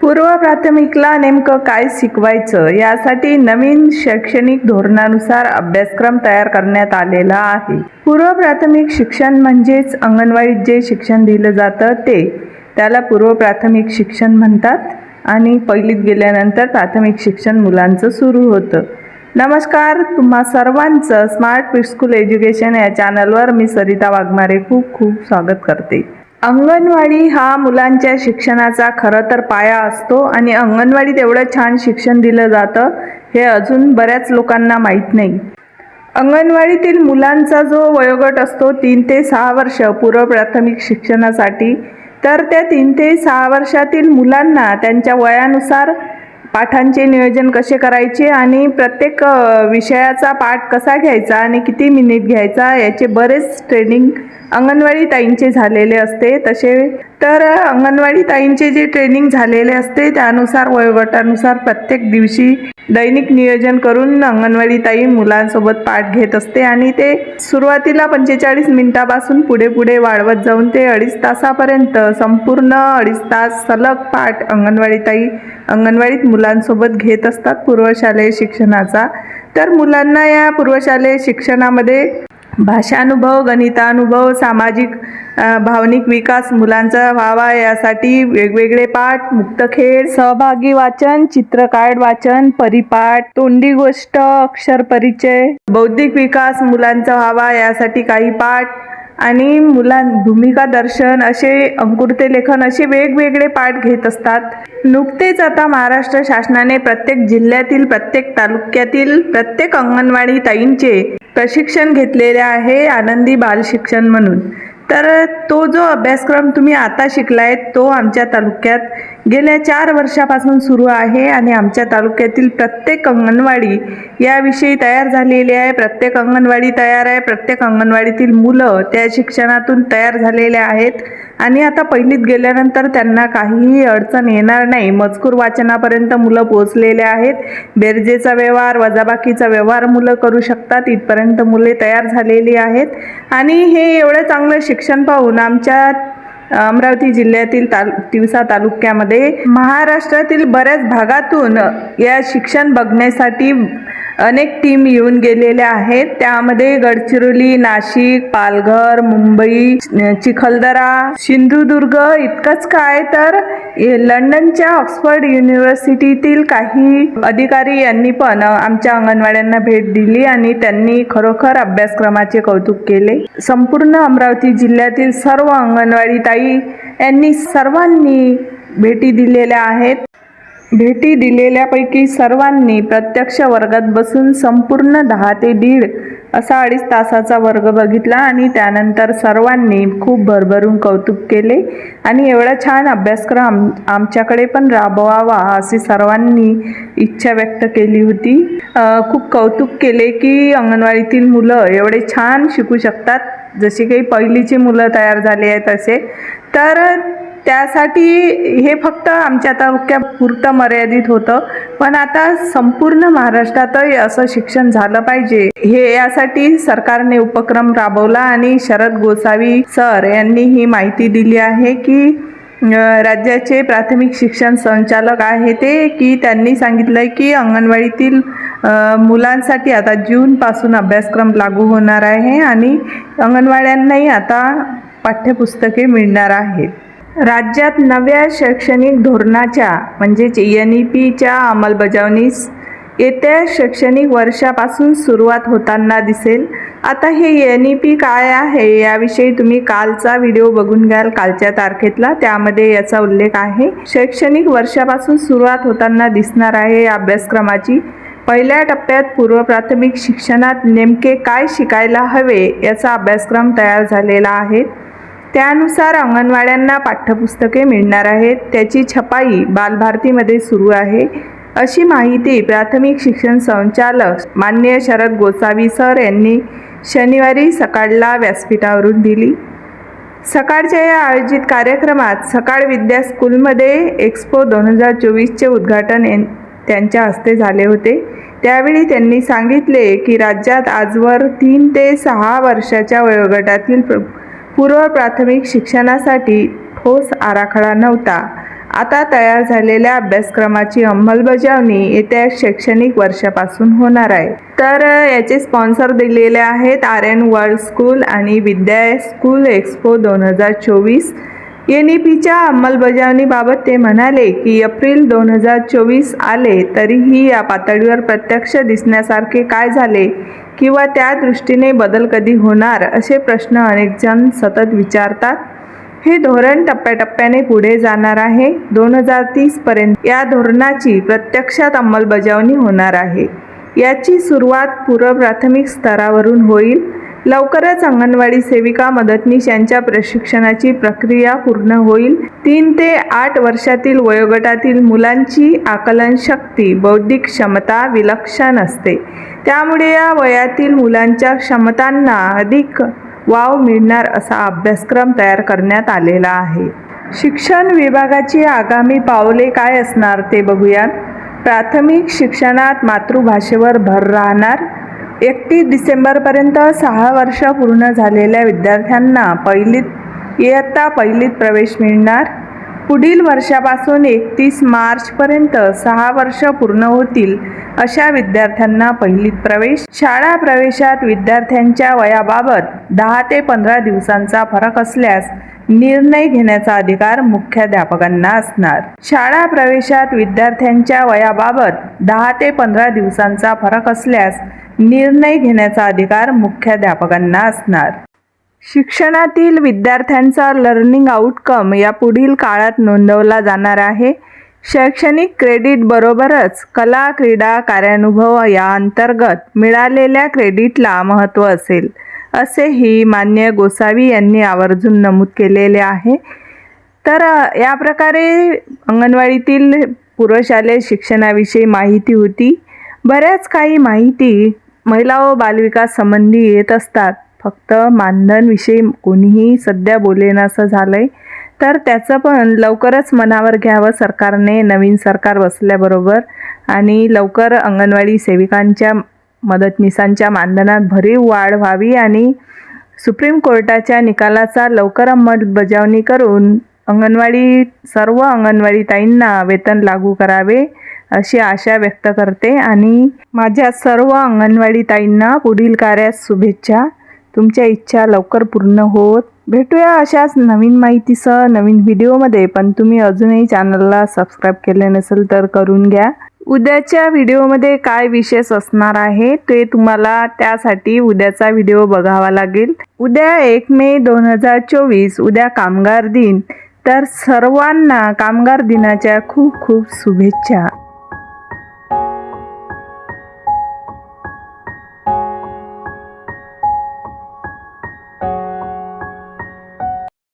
पूर्व प्राथमिकला नेमकं काय शिकवायचं यासाठी नवीन शैक्षणिक धोरणानुसार अभ्यासक्रम तयार करण्यात आलेला आहे. पूर्व प्राथमिक शिक्षण म्हणजेच अंगणवाडीत जे शिक्षण दिलं जातं ते त्याला पूर्व प्राथमिक शिक्षण म्हणतात आणि पहिलीत गेल्यानंतर प्राथमिक शिक्षण मुलांचं सुरू होतं. नमस्कार तुम्हा सर्वांचं स्मार्ट प्रिस्कूल एज्युकेशन या चॅनलवर मी सरिता वाघमारे खूप खूप स्वागत करते. अंगणवाडी हा मुलांच्या शिक्षणाचा खरं तर पाया असतो आणि अंगणवाडीत एवढं छान शिक्षण दिलं जातं हे अजून बऱ्याच लोकांना माहीत नाही. अंगणवाडीतील मुलांचा जो वयोगट असतो तीन ते सहा वर्ष पूर्व प्राथमिक शिक्षणासाठी तर त्या तीन ते सहा वर्षातील मुलांना त्यांच्या वयानुसार पाठांचे नियोजन कसे करायचे आणि प्रत्येक विषयाचा पाठ कसा घ्यायचा आणि किती मिनिट घ्यायचा याचे बरेच ट्रेनिंग अंगणवाडी ताईंचे झालेले असते तसे. तर अंगणवाडी ताईंचे जे ट्रेनिंग झालेले असते त्यानुसार वयोगटानुसार प्रत्येक दिवशी दैनिक नियोजन करून अंगणवाडी ताई मुलांसोबत पाठ घेत असते आणि ते सुरुवातीला पंचेचाळीस मिनिटापासून पुढे पुढे वाढवत जाऊन ते अडीच तासापर्यंत संपूर्ण अडीच तास सलग पाठ अंगणवाडी ताई अंगणवाडीत मुलांसोबत घेत असतात पूर्वशालेय शिक्षणाचा. तर मुलांना या पूर्वशालेय शिक्षणामध्ये भाषानुभव गणितानुभव सामाजिक भावनिक विकास मुलांचा व्हावा यासाठी वेगवेगळे पाठ मुक्तखेळ सहभागी वाचन चित्रकार्ड वाचन परिपाठ तोंडी गोष्ट अक्षर परिचय. बौद्धिक विकास मुलांचा व्हावा यासाठी काही पाठ आणि मुलां भूमिका दर्शन असे अंकुरते लेखन असे वेगवेगळे पाठ घेत असतात. नुकतेच आता महाराष्ट्र शासनाने प्रत्येक जिल्ह्यातील प्रत्येक तालुक्यातील प्रत्येक अंगणवाडी ताईंचे प्रशिक्षण घेतलेले आहे आनंदी बाल शिक्षण म्हणून. तर तो जो अभ्यासक्रम तुम्ही आता शिकलाय तो आमच्या तालुक्यात गेल्या चार वर्षापासून सुरू आहे आणि आमच्या तालुक्यातील प्रत्येक अंगणवाडी याविषयी तयार झालेली आहे. प्रत्येक अंगणवाडी तयार आहे. प्रत्येक अंगणवाडीतील मुलं त्या शिक्षणातून तयार झालेल्या आहेत. आणि आता पहिलीत गेल्यानंतर त्यांना काहीही अडचण येणार नाही. मजकूर वाचनापर्यंत मुलं पोचलेले आहेत. बेरजेचा व्यवहार वजाबाकीचा व्यवहार मुलं करू शकतात. इथपर्यंत मुले तयार झालेली आहेत. आणि हे एवढं चांगलं शिक्षण पाहून आमच्या अमरावती जिल्ह्यातील ताल तिवसा तालुक्यामध्ये महाराष्ट्रातील बऱ्याच भागातून या शिक्षण बघण्यासाठी अनेक टीम येऊन गेलेल्या आहेत. त्यामध्ये गडचिरोली नाशिक पालघर मुंबई चिखलदरा सिंधुदुर्ग इतकंच काय तर लंडनच्या ऑक्सफर्ड युनिव्हर्सिटीतील काही अधिकारी यांनी पण आमच्या अंगणवाड्यांना भेट दिली आणि त्यांनी खरोखर अभ्यासक्रमाचे कौतुक केले. संपूर्ण अमरावती जिल्ह्यातील सर्व अंगणवाडी ताई यांनी सर्वांनी भेटी दिलेल्या आहेत. भेटी दिलेल्यापैकी सर्वांनी प्रत्यक्ष वर्गात बसून संपूर्ण दहा ते दीड असा अडीच तासाचा वर्ग बघितला आणि त्यानंतर सर्वांनी खूप भरभरून कौतुक केले. आणि एवढा छान अभ्यासक्रम आम- आमच्याकडे पण राबवावा अशी सर्वांनी इच्छा व्यक्त केली होती. खूप कौतुक केले की अंगणवाडीतील मुलं एवढे छान शिकू शकतात. जशी काही पहिलीची मुलं तयार झाली आहेत असे. तर त्यासाठी हे फक्त आमच्या तालुक्यापुरतं मर्यादित होतं. पण आता संपूर्ण महाराष्ट्रातही असं शिक्षण झालं पाहिजे. हे यासाठी सरकारने उपक्रम राबवला आणि शरद गोसावी सर यांनी ही माहिती दिली आहे की राज्याचे प्राथमिक शिक्षण संचालक आहे ते की त्यांनी सांगितलंय की अंगणवाडीतील मुलांसाठी आता जूनपासून अभ्यासक्रम लागू होणार आहे आणि अंगणवाड्यांनाही आता पाठ्यपुस्तके मिळणार आहेत. राज्यात नव्या शैक्षणिक धोरणाच्या म्हणजेच एन ई पीच्या अंमलबजावणीस येत्या शैक्षणिक वर्षापासून सुरुवात होताना दिसेल. आता हे एन ई पी काय आहे याविषयी तुम्ही कालचा व्हिडिओ बघून घ्याल कालच्या तारखेतला. त्यामध्ये याचा उल्लेख आहे. शैक्षणिक वर्षापासून सुरुवात होताना दिसणार आहे या अभ्यासक्रमाची. पहिल्या टप्प्यात पूर्व प्राथमिक शिक्षणात नेमके काय शिकायला हवे याचा अभ्यासक्रम तयार झालेला आहे. त्यानुसार अंगणवाड्यांना पाठ्यपुस्तके मिळणार आहेत. त्याची छपाई बालभारतीमध्ये सुरू आहे. अशी माहिती प्राथमिक शिक्षण संचालक मान्य शरद गोसावी सर यांनी शनिवारी सकाळला व्यासपीठावरून दिली. सकाळच्या या आयोजित कार्यक्रमात सकाळ विद्या स्कूलमध्ये एक्सपो दोन हजार चोवीसचे उद्घाटन त्यांच्या हस्ते झाले होते. त्यावेळी त्यांनी सांगितले की राज्यात आजवर तीन ते सहा वर्षाच्या वयोगटातील प्र- पूर्व प्राथमिक शिक्षणासाठी ठोस आराखडा नव्हता. आता तयार झालेल्या अभ्यासक्रमाची अंमलबजावणी येत्या शैक्षणिक वर्षापासून होणार आहे. तर याचे स्पॉन्सर दिलेले आहेत आर एन वर्ल्ड स्कूल आणि विद्या स्कूल एक्सपो दोन हजार चोवीस. एन ई पीच्या अंमलबजावणीबाबत ते म्हणाले की एप्रिल दोन हजार चोवीस आले तरीही या पातळीवर प्रत्यक्ष दिसण्यासारखे काय झाले? किंवा त्या दृष्टीने बदल कधी होणार असे प्रश्न अनेकजण सतत विचारतात. हे धोरण टप्प्याटप्प्याने पुढे जाणार आहे. दोन हजार तीसपर्यंत या धोरणाची प्रत्यक्षात अंमलबजावणी होणार आहे. याची सुरुवात पूर्व प्राथमिक स्तरावरून होईल. लवकरच अंगणवाडी सेविका मदतनीस यांच्या प्रशिक्षणाची प्रक्रिया पूर्ण होईल. तीन ते आठ वर्षातील वयोगटातील मुलांची आकलन शक्ती बौद्धिक क्षमता विलक्षण असते. त्यामुळे या वयातील मुलांच्या क्षमतांना अधिक वाव मिळणार असा अभ्यासक्रम तयार करण्यात आलेला आहे. शिक्षण विभागाची आगामी पावले काय असणार ते बघूयात. प्राथमिक शिक्षणात मातृभाषेवर भर राहणार. एकतीस डिसेंबरपर्यंत सहा वर्ष पूर्ण झालेल्या विद्यार्थ्यांना पहिलीत इयत्ता पहिलीत प्रवेश मिळणार. पुढील वर्षापासून एकतीस मार्चपर्यंत सहा वर्ष पूर्ण होतील अशा विद्यार्थ्यांना पहिलीत प्रवेश. शाळा प्रवेशात विद्यार्थ्यांच्या वयाबाबत दहा ते पंधरा दिवसांचा फरक असल्यास निर्णय घेण्याचा अधिकार मुख्याध्यापकांना असणार. शाळा प्रवेशात विद्यार्थ्यांच्या वयाबाबत दहा ते पंधरा दिवसांचा फरक असल्यास निर्णय घेण्याचा अधिकार मुख्याध्यापकांना असणार. शिक्षणातील विद्यार्थ्यांचा लर्निंग आउटकम या पुढील काळात नोंदवला जाणार आहे. शैक्षणिक क्रेडिट बरोबरच कला क्रीडा कार्यानुभव या अंतर्गत मिळालेल्या क्रेडिटला महत्त्व असेल असेही मान्य गोसावी यांनी आवर्जून नमूद केलेले आहे. तर या प्रकारे अंगणवाडीतील पूर्वशालेय शिक्षणाविषयी माहिती होती. बऱ्याच काही माहिती महिला व बालविकास संबंधी येत असतात. फक्त मानधनविषयी कोणीही सध्या बोलेनासं झालं आहे तर त्याचं पण लवकरच मनावर घ्यावं सरकारने नवीन सरकार बसल्याबरोबर. आणि लवकर अंगणवाडी सेविकांच्या मदतनीसांच्या मानधनात भरीव वाढ व्हावी आणि सुप्रीम कोर्टाच्या निकालाचा लवकर अंमलबजावणी करून अंगणवाडी सर्व अंगणवाडी ताईंना वेतन लागू करावे अशी आशा व्यक्त करते. आणि माझ्या सर्व अंगणवाडी ताईंना पुढील कार्यास शुभेच्छा. तुमच्या इच्छा लवकर पूर्ण होत. भेटूया अशाच नवीन माहितीसह नवीन व्हिडिओमध्ये. पण तुम्ही अजूनही चॅनलला सबस्क्राईब केले नसेल तर करून घ्या. उद्याच्या व्हिडिओमध्ये काय विशेष असणार आहे ते तुम्हाला त्यासाठी उद्याचा व्हिडिओ बघावा लागेल. उद्या एक मे दोन हजार चोवीस उद्या कामगार दिन. तर सर्वांना कामगार दिनाच्या खूप खूप शुभेच्छा.